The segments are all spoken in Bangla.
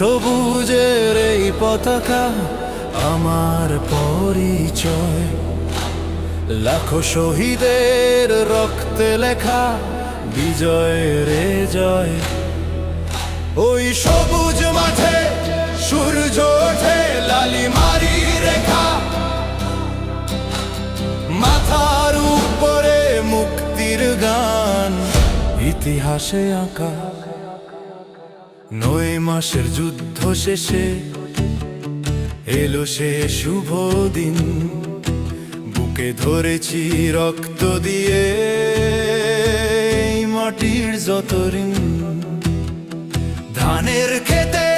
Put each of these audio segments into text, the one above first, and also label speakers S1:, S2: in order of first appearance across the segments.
S1: সবুজের এই পতাকা আমার পরিচয়। লাখো শহীদের রক্তে লেখা বিজয়ের এ জয়। ওই সবুজ মাঠে সূর্য ওঠে, লালি মারি রেখা। মাথার উপরে মুক্তির গান, ইতিহাসে আঁকা নয় মাসের যুদ্ধ শেষে এলো সে শুভ দিন। বুকে ধরেছি রক্ত দিয়ে মাটির যত ঋণ। ধানের খেতে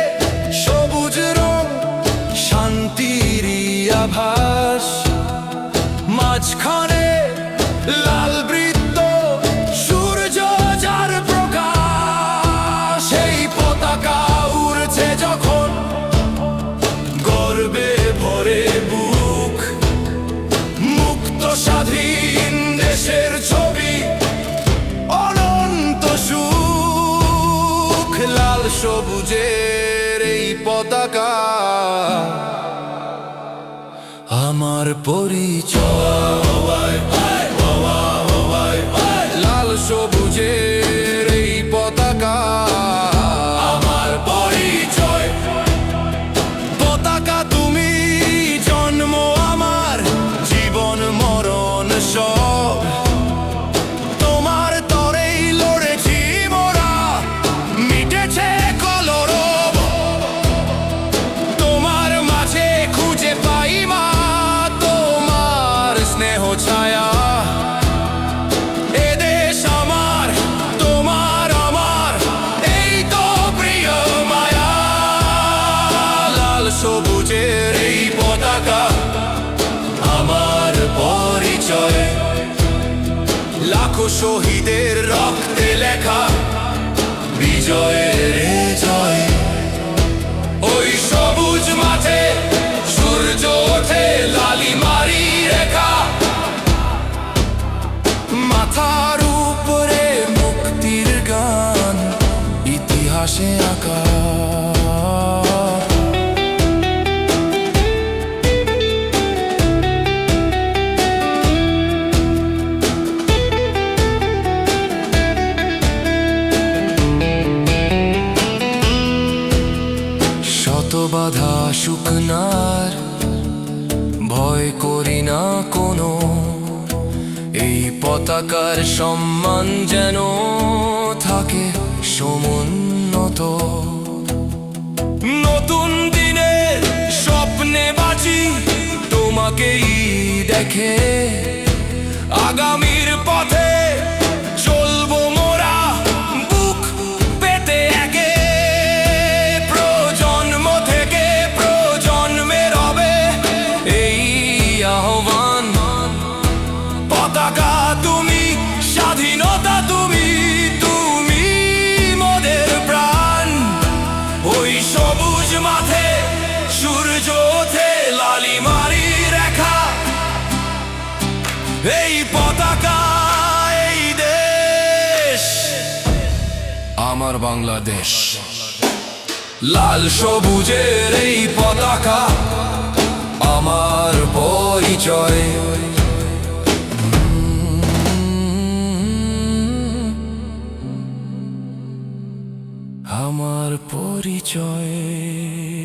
S1: সবুজ রং শান্তির আভাস। মাঝখানে পতাকা উড়ছে যখন গর্বে ভরে বুক, মুক্ত স্বাধীন দেশের ছবি, অনন্ত সুখ, লাল সবুজের এই পতাকা। আমার পরিচয়, লাল সবুজের লাখো শহীদের রক্তে লেখা, বিজয়ের জয়। ওই সবুজ মাঠে সূর্য ওঠে লালিমারি রেখা। মাথার উপরে মুক্তির গান, ইতিহাসে আঁকা। শত বাধা শুকনার ভয় করি না কোনো। এই পতাকার সম্মান যেন থাকে সমুন্নত। নতুন দিনের স্বপ্নে বাঁচি, তোমাকেই দেখে। আগামীর এই পতাকা এই দেশ আমার বাংলাদেশ। লাল সবুজের এই পতাকা আমার পরিচয়। আমার পরিচয়।